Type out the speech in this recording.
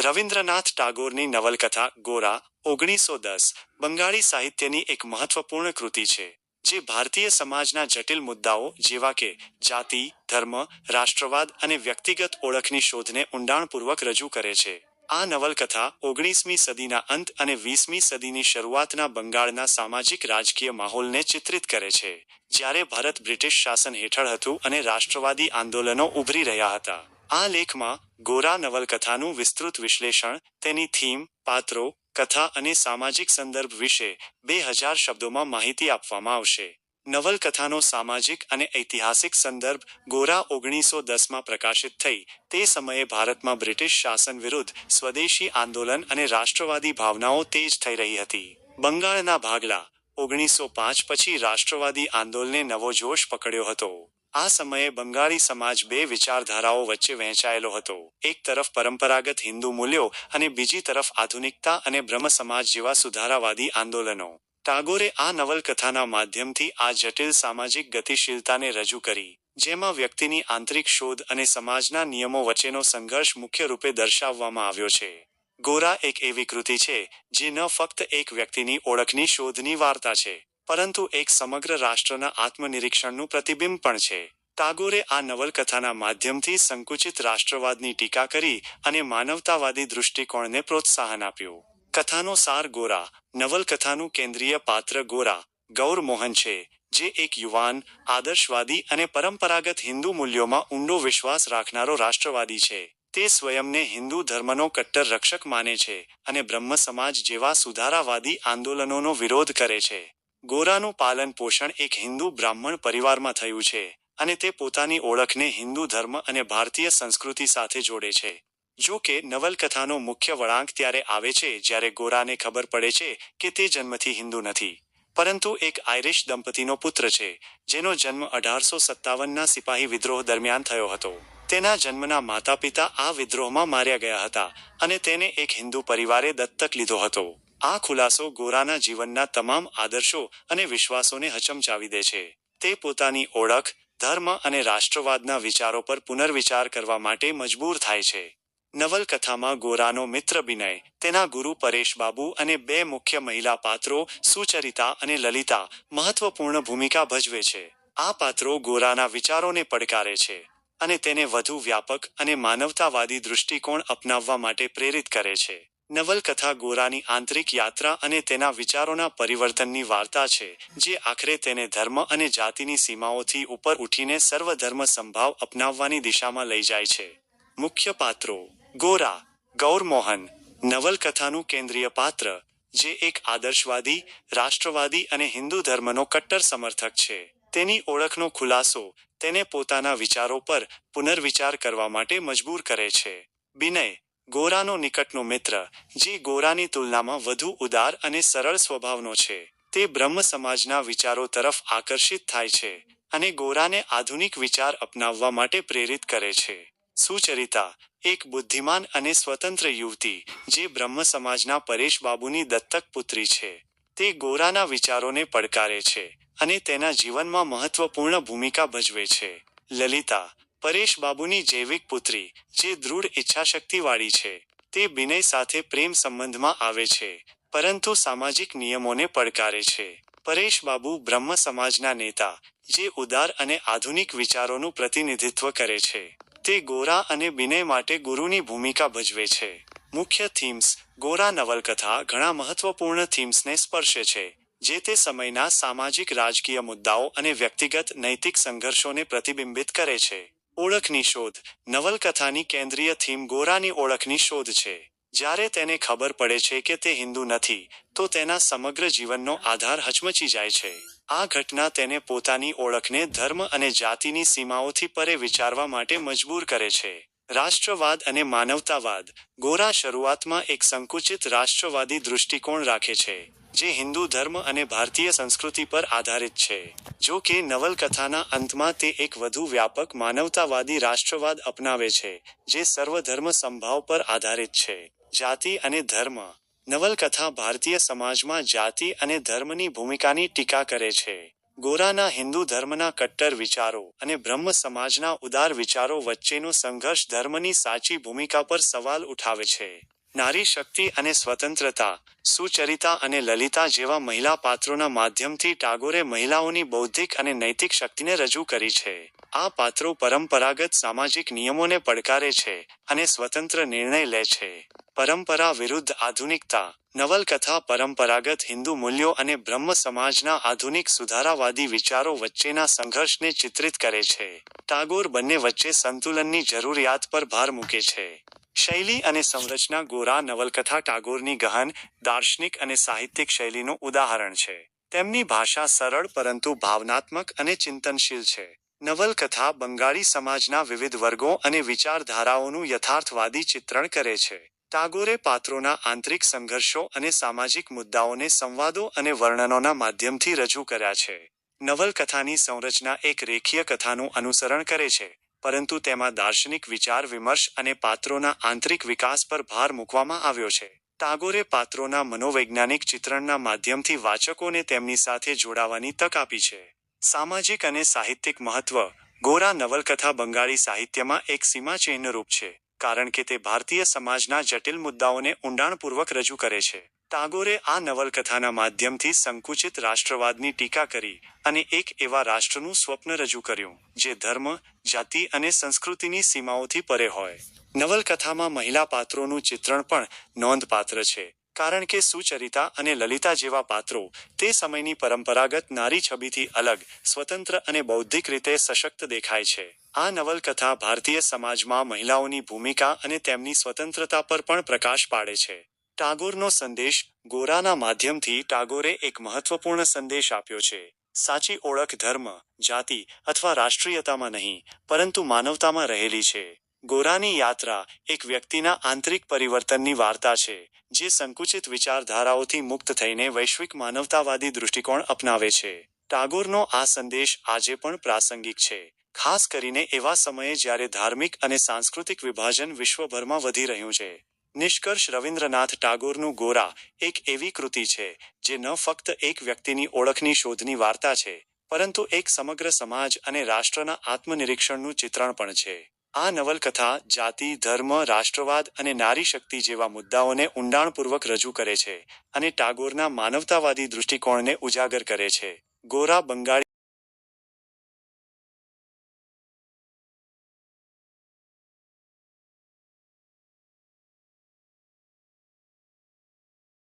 રવિન્દ્રનાથ ટાગોરની નવલકથા ગોરા ઓગણીસો દસ બંગાળી સાહિત્યની એક મહત્વપૂર્ણ કૃતિ છે, જે ભારતીય સમાજના જટિલ મુદ્દાઓ જેવા કે જાતિ, ધર્મ, રાષ્ટ્રવાદ અને વ્યક્તિગત ઓળખની શોધને ઊંડાણપૂર્વક રજૂ કરે છે. આ નવલકથા ઓગણીસમી સદીના અંત અને વીસમી સદીની શરૂઆતના બંગાળના સામાજિક રાજકીય માહોલને ચિત્રિત કરે છે, જ્યારે ભારત બ્રિટિશ શાસન હેઠળ હતું અને રાષ્ટ્રવાદી આંદોલનો ઉભરી રહ્યા હતા. આ લેખમાં ગોરા નવલકથાનું વિસ્તૃત વિશ્લેષણ, તેની થીમ, પાત્રો, કથા અને સામાજિક સંદર્ભ વિશે બે હજાર શબ્દોમાં માહિતી આપવામાં આવશે. નવલકથાનો સામાજિક અને ઐતિહાસિક સંદર્ભ ગોરા ઓગણીસો દસમાં પ્રકાશિત થઈ. તે સમયે ભારતમાં બ્રિટિશ શાસન વિરુદ્ધ સ્વદેશી આંદોલન અને રાષ્ટ્રવાદી ભાવનાઓ તેજ થઈ રહી હતી. બંગાળના ભાગલા ઓગણીસો પાંચ પછી રાષ્ટ્રવાદી આંદોલને નવો જોશ પકડ્યો હતો. આ સમયે બંગાળી સમાજ બે વિચારધારાઓ વચ્ચે વહેંચાયેલો હતો. એક તરફ પરંપરાગત હિન્દુ મૂલ્યો અને બીજી તરફ આધુનિકતા અને બ્રહ્મ સમાજ જેવા સુધારાવાદી આંદોલનો. ટાગોરે આ નવલકથાના માધ્યમથી આ જટિલ સામાજિક ગતિશીલતાને રજૂ કરી, જેમાં વ્યક્તિની આંતરિક શોધ અને સમાજના નિયમો વચ્ચેનો સંઘર્ષ મુખ્ય રૂપે દર્શાવવામાં આવ્યો છે. ગોરા એક એવી કૃતિ છે, જે ન ફક્ત એક વ્યક્તિની ઓળખની શોધની વાર્તા છે પરંતુ એક સમગ્ર રાષ્ટ્રના આત્મનિરીક્ષણનું પ્રતિબિંબ પણ છે. ટાગોરે આ નવલકથાના માધ્યમથી સંકુચિત રાષ્ટ્રવાદની ટીકા કરી અને માનવતાવાદી દૃષ્ટિકોણને પ્રોત્સાહન આપ્યું. કથાનો સાર ગોરા, નવલકથાનું કેન્દ્રીય પાત્ર ગોરા, ગૌર મોહન છે, જે એક યુવાન, આદર્શવાદી અને પરંપરાગત હિન્દુ મૂલ્યોમાં ઊંડો વિશ્વાસ રાખનારો રાષ્ટ્રવાદી છે. તે સ્વયંને હિન્દુ ધર્મનો કટ્ટર રક્ષક માને છે અને બ્રહ્મ સમાજ જેવા સુધારાવાદી આંદોલનોનો વિરોધ કરે છે. ગોરાનું પાલન પોષણ એક હિન્દુ બ્રાહ્મણ પરિવારમાં થયું છે અને તે પોતાની ઓળખને હિન્દુ ધર્મ અને ભારતીય સંસ્કૃતિ સાથે જોડે છે. જો કે નવલકથાનો મુખ્ય વળાંક ત્યારે આવે છે જ્યારે ગોરાને ખબર પડે છે કે તે જન્મથી હિન્દુ નથી. પરંતુ એક આયરિશ દંપતીનો પુત્ર છે, જેનો જન્મ અઢારસો સત્તાવનના સિપાહી વિદ્રોહ દરમિયાન થયો હતો. તેના જન્મના માતા પિતા આ વિદ્રોહમાં માર્યા ગયા હતા અને તેને એક હિન્દુ પરિવારે દત્તક લીધો હતો. આ ખુલાસો ગોરાના જીવનના તમામ આદર્શો અને વિશ્વાસોને હચમચાવી દે છે. તે પોતાની ઓળખ, ધર્મ અને રાષ્ટ્રવાદના વિચારો પર પુનર્વિચાર કરવા માટે મજબૂર થાય છે. નવલકથામાં ગોરાનો મિત્ર બિનય, તેના ગુરુ પરેશ બાબુ અને બે મુખ્ય મહિલા પાત્રો સુચરિતા અને લલિતા મહત્વપૂર્ણ ભૂમિકા ભજવે છે. આ પાત્રો ગોરાના વિચારોને પડકારે છે અને તેને વધુ વ્યાપક અને માનવતાવાદી દૃષ્ટિકોણ અપનાવવા માટે પ્રેરિત કરે છે. નવલકથા ગોરાની આંતરિક યાત્રા અને તેના વિચારોના પરિવર્તનની વાર્તા છે, જે આખરે તેને ધર્મ અને જાતિની સીમાઓથી ઉપર ઉઠીને સર્વધર્મ સંભાવ અપનાવવાની દિશામાં લઈ જાય છે. મુખ્ય પાત્રો. ગોરા, ગૌરમોહન, નવલકથાનું કેન્દ્રીય પાત્ર, જે એક આદર્શવાદી, રાષ્ટ્રવાદી અને હિન્દુ ધર્મનો કટ્ટર સમર્થક છે. તેની ઓળખનો ખુલાસો તેને પોતાના વિચારો પર પુનર્વિચાર કરવા માટે મજબૂર કરે છે. બિનય. ગોરાનો નિકટનો મિત્ર, જે ગોરાની તુલનામાં વધુ ઉદાર અને સરળ સ્વભાવનો છે. તે બ્રહ્મ સમાજના વિચારો તરફ આકર્ષિત થાય છે અને ગોરાને આધુનિક વિચાર અપનાવવા માટે પ્રેરિત કરે છે. સુચરિતા, એક બુદ્ધિમાન અને સ્વતંત્ર યુવતી, જે બ્રહ્મ સમાજના પરેશ બાબુની દત્તક પુત્રી છે. તે ગોરાના વિચારોને પડકારે છે અને તેના જીવનમાં મહત્વપૂર્ણ ભૂમિકા ભજવે છે. લલિતા પરેશ બાબુની જૈવિક પુત્રી, જે દૃઢ ઈચ્છાશક્તિવાળી છે. તે બિનય સાથે પ્રેમ સંબંધમાં આવે છે, પરંતુ સામાજિક નિયમોને પડકારે છે. પરેશ બાબુ બ્રહ્મ સમાજના નેતા, જે ઉદાર અને આધુનિક વિચારોનું પ્રતિનિધિત્વ કરે છે. તે ગોરા અને બિનય માટે ગુરુની ભૂમિકા ભજવે છે. મુખ્ય થીમ્સ, ગોરા નવલકથા ઘણા મહત્વપૂર્ણ થીમ્સને સ્પર્શે છે, જે તે સમયના સામાજિક રાજકીય મુદ્દાઓ અને વ્યક્તિગત નૈતિક સંઘર્ષોને પ્રતિબિંબિત કરે છે. ઓળખની શોધ. નવલકથાની કેન્દ્રીય થીમ ગોરાની ઓળખની શોધ છે. જ્યારે તેને ખબર પડે છે કે તે હિન્દુ નથી, તો તેના સમગ્ર જીવનનો આધાર હચમચી જાય છે. આ ઘટના તેને પોતાની ઓળખને ધર્મ અને જાતિની સીમાઓથી પરે વિચારવા માટે મજબૂર કરે છે. રાષ્ટ્રવાદ અને માનવતાવાદ. ગોરા શરૂઆતમાં એક સંકુચિત રાષ્ટ્રવાદી દૃષ્ટિકોણ રાખે છે. જે હિન્દુ ધર્મ અને ભારતીય સંસ્કૃતિ પર આધારિત છે. જો કે નવલકથાના અંતમાં તે એક વધુ વ્યાપક માનવતાવાદી રાષ્ટ્રવાદ અપનાવે છે, જે સર્વધર્મ સંભાવ પર આધારિત છે. જાતિ અને ધર્મ. નવલકથા ભારતીય સમાજમાં જાતિ અને ધર્મની ભૂમિકાની ટીકા કરે છે. ગોરાના હિન્દુ ધર્મના કટ્ટર વિચારો અને બ્રહ્મ સમાજના ઉદાર વિચારો વચ્ચેનો સંઘર્ષ ધર્મની સાચી ભૂમિકા પર સવાલ ઉઠાવે છે. નારી શક્તિ અને સ્વતંત્રતા, સુચરિતા અને લલિતા જેવા મહિલા પાત્રોના માધ્યમથી ટાગોરે મહિલાઓની બૌદ્ધિક અને નૈતિક શક્તિને રજૂ કરી છે. આ પાત્રો પરંપરાગત સામાજિક નિયમોને પડકારે છે અને સ્વતંત્ર નિર્ણય લે છે. પરંપરા વિરુદ્ધ આધુનિકતા, નવલકથા પરંપરાગત હિન્દુ મૂલ્યો અને બ્રહ્મ સમાજના આધુનિક સુધારાવાદી વિચારો વચ્ચેના સંઘર્ષને ચિત્રિત કરે છે. ટાગોર બંને વચ્ચે સંતુલનની જરૂરિયાત પર ભાર મૂકે છે. શૈલી અને સંરચના ગોરા નવલકથા ટાગોરની ગહન, દાર્શનિક અને સાહિત્યિક શૈલીનું ઉદાહરણ છે. તેમની ભાષા સરળ પરંતુ ભાવનાત્મક અને ચિંતનશીલ છે. નવલકથા બંગાળી સમાજના વિવિધ વર્ગો અને વિચારધારાઓનું યથાર્થવાદી ચિત્રણ કરે છે. ટાગોરે પાત્રોના આંતરિક સંઘર્ષો અને સામાજિક મુદ્દાઓને સંવાદો અને વર્ણનોના માધ્યમથી રજૂ કર્યા છે. નવલકથાની સંરચના એક રેખીય કથાનું અનુસરણ કરે છે, પરંતુ તેમાં દાર્શનિક વિચાર વિમર્શ અને પાત્રોના આંતરિક વિકાસ પર ભાર મૂકવામાં આવ્યો છે. ટાગોરે પાત્રોના મનોવૈજ્ઞાનિક ચિત્રણના માધ્યમથી વાચકોને તેમની સાથે જોડાવાની તક આપી છે. સામાજિક અને સાહિત્યિક મહત્વ ગોરા નવલકથા બંગાળી સાહિત્યમાં એક સીમાચિહ્ન રૂપ છે, કારણ કે તે ભારતીય સમાજના જટિલ મુદ્દાઓને ઊંડાણપૂર્વક રજૂ કરે છે. ટાગોરે આ નવલકથાના માધ્યમથી સંકુચિત રાષ્ટ્રવાદની ટીકા કરી અને એક એવા રાષ્ટ્રનું સ્વપ્ન રજૂ કર્યું, જે ધર્મ, જાતિ અને સંસ્કૃતિની સીમાઓથી પરે હોય. નવલકથામાં મહિલા પાત્રોનું ચિત્રણ પણ નોંધપાત્ર છે કારણ કે સુચરિતા અને લલિતા જેવા પાત્રો તે સમયની પરંપરાગત નારી છબીથી અલગ, સ્વતંત્ર અને બૌદ્ધિક રીતે સશક્ત દેખાય છે. આ નવલકથા ભારતીય સમાજમાં મહિલાઓની ભૂમિકા અને તેમની સ્વતંત્રતા પર પણ પ્રકાશ પાડે છે. ટાગોરનો સંદેશ ગોરાના માધ્યમથી ટાગોરે એક મહત્વપૂર્ણ સંદેશ આપ્યો છે. સાચી ઓળખ ધર્મ, જાતિ અથવા રાષ્ટ્રીયતામાં નહીં, પરંતુ માનવતામાં રહેલી છે. ગોરાની યાત્રા એક વ્યક્તિના આંતરિક પરિવર્તનની વાર્તા છે, જે સંકુચિત વિચારધારાઓથી મુક્ત થઈને વૈશ્વિક માનવતાવાદી દૃષ્ટિકોણ અપનાવે છે. ટાગોરનો આ સંદેશ આજે પણ પ્રાસંગિક છે, ખાસ કરીને એવા સમયે જ્યારે ધાર્મિક અને સાંસ્કૃતિક વિભાજન વિશ્વભરમાં વધી રહ્યું છે. નિષ્કર્ષ રવિન્દ્રનાથ ટાગોરનું ગોરા એક એવી કૃતિ છે, જે ન ફક્ત એક વ્યક્તિની ઓળખની શોધની વાર્તા છે, પરંતુ એક સમગ્ર સમાજ અને રાષ્ટ્રના આત્મનિરીક્ષણનું ચિત્રણ પણ છે. આ નવલકથા જાતિ, ધર્મ, રાષ્ટ્રવાદ અને નારી શક્તિ જેવા મુદ્દાઓને ઊંડાણપૂર્વક રજૂ કરે છે અને ટાગોરના માનવતાવાદી દૃષ્ટિકોણને ઉજાગર કરે છે. ગોરા બંગાળી